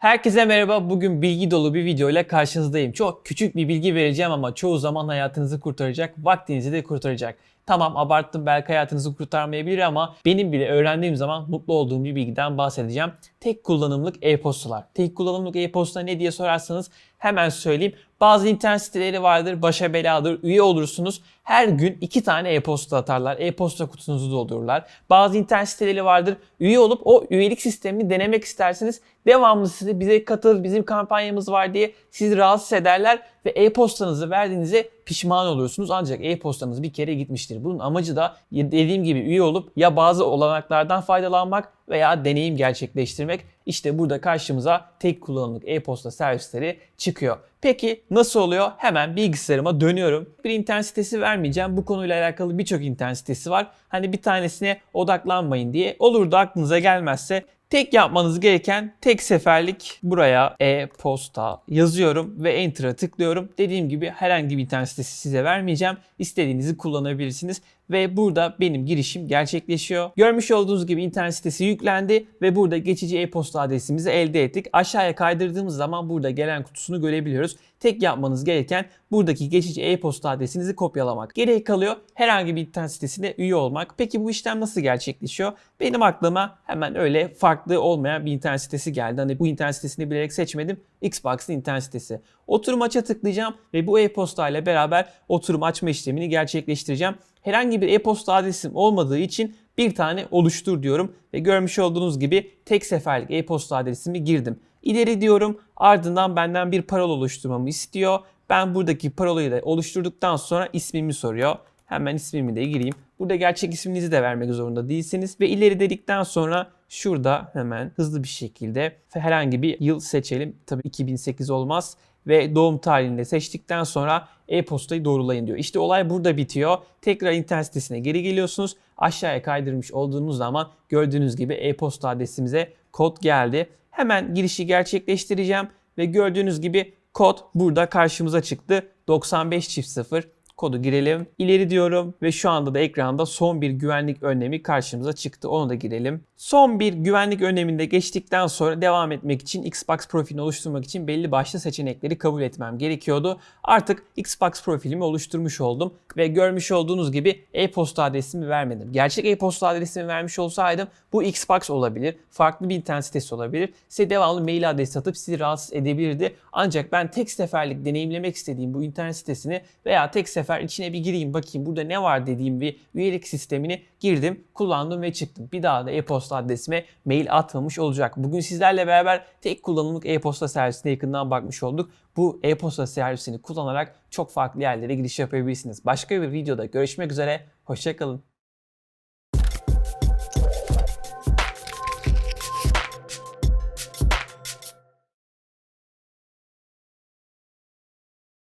Herkese merhaba. Bugün bilgi dolu bir video ile karşınızdayım. Çok küçük bir bilgi vereceğim ama çoğu zaman hayatınızı kurtaracak, vaktinizi de kurtaracak. Tamam abarttım belki hayatınızı kurtarmayabilir ama benim bile öğrendiğim zaman mutlu olduğum bir bilgiden bahsedeceğim. Tek kullanımlık e-postalar. Tek kullanımlık e-posta ne diye sorarsanız hemen söyleyeyim. Bazı internet siteleri vardır, başa beladır, üye olursunuz. Her gün iki tane e-posta atarlar. E-posta kutunuzu doldururlar. Bazı internet siteleri vardır. Üye olup o üyelik sistemini denemek isterseniz devamlı size bize katıl, bizim kampanyamız var diye sizi rahatsız ederler ve e-postanızı verdiğinize pişman oluyorsunuz. Ancak e-postanız bir kere gitmiştir. Bunun amacı da dediğim gibi üye olup ya bazı olanaklardan faydalanmak veya deneyim gerçekleştirmek. İşte burada karşımıza tek kullanımlık e-posta servisleri çıkıyor. Peki nasıl oluyor? Hemen bilgisayarıma dönüyorum. Bir internet sitesi vermeyeceğim. Bu konuyla alakalı birçok internet sitesi var. Hani bir tanesine odaklanmayın diye. Olur da aklınıza gelmezse Tek yapmanız gereken tek seferlik buraya e-posta yazıyorum ve enter'a tıklıyorum. Dediğim gibi herhangi bir internet sitesi size vermeyeceğim. İstediğinizi kullanabilirsiniz ve burada benim girişim gerçekleşiyor. Görmüş olduğunuz gibi internet sitesi yüklendi ve burada geçici e-posta adresimizi elde ettik. Aşağıya kaydırdığımız zaman burada gelen kutusunu görebiliyoruz. Tek yapmanız gereken buradaki geçici e-posta adresinizi kopyalamak. Geriye kalıyor herhangi bir internet sitesine üye olmak. Peki bu işlem nasıl gerçekleşiyor? Benim aklıma hemen öyle farklı olmayan bir internet sitesi geldi. Hani bu internet sitesini bilerek seçmedim. Xbox'ın internet sitesi. Oturum aça tıklayacağım ve bu e-posta ile beraber oturum açma işlemini gerçekleştireceğim. Herhangi bir e-posta adresim olmadığı için bir tane oluştur diyorum ve görmüş olduğunuz gibi tek seferlik e-posta adresimi girdim. İleri diyorum ardından benden bir parola oluşturmamı istiyor. Ben buradaki parolayı da oluşturduktan sonra ismimi soruyor. Hemen ismimi de gireyim. Burada gerçek isminizi de vermek zorunda değilsiniz. Ve ileri dedikten sonra şurada hemen hızlı bir şekilde herhangi bir yıl seçelim. Tabii 2008 olmaz. Ve doğum tarihini de seçtikten sonra e-postayı doğrulayın diyor. İşte olay burada bitiyor. Tekrar internet sitesine geri geliyorsunuz. Aşağıya kaydırmış olduğunuz zaman gördüğünüz gibi e-posta adresimize kod geldi. Hemen girişi gerçekleştireceğim ve gördüğünüz gibi kod burada karşımıza çıktı. 95 çift 0 kodu girelim. İleri diyorum ve şu anda da ekranda son bir güvenlik önlemi karşımıza çıktı. Onu da girelim. Son bir güvenlik önleminde geçtikten sonra devam etmek için Xbox profilini oluşturmak için belli başlı seçenekleri kabul etmem gerekiyordu. Artık Xbox profilimi oluşturmuş oldum ve görmüş olduğunuz gibi e-posta adresimi vermedim. Gerçek e-posta adresimi vermiş olsaydım bu Xbox olabilir, farklı bir internet sitesi olabilir. Size devamlı mail adresi atıp sizi rahatsız edebilirdi. Ancak ben tek seferlik deneyimlemek istediğim bu internet sitesini veya tek sefer içine bir gireyim bakayım burada ne var dediğim bir üyelik sistemini girdim, kullandım ve çıktım. Bir daha da e-posta adresime mail atmamış olacak. Bugün sizlerle beraber tek kullanımlık e-posta servisine yakından bakmış olduk. Bu e-posta servisini kullanarak çok farklı yerlere giriş yapabilirsiniz. Başka bir videoda görüşmek üzere, hoşçakalın.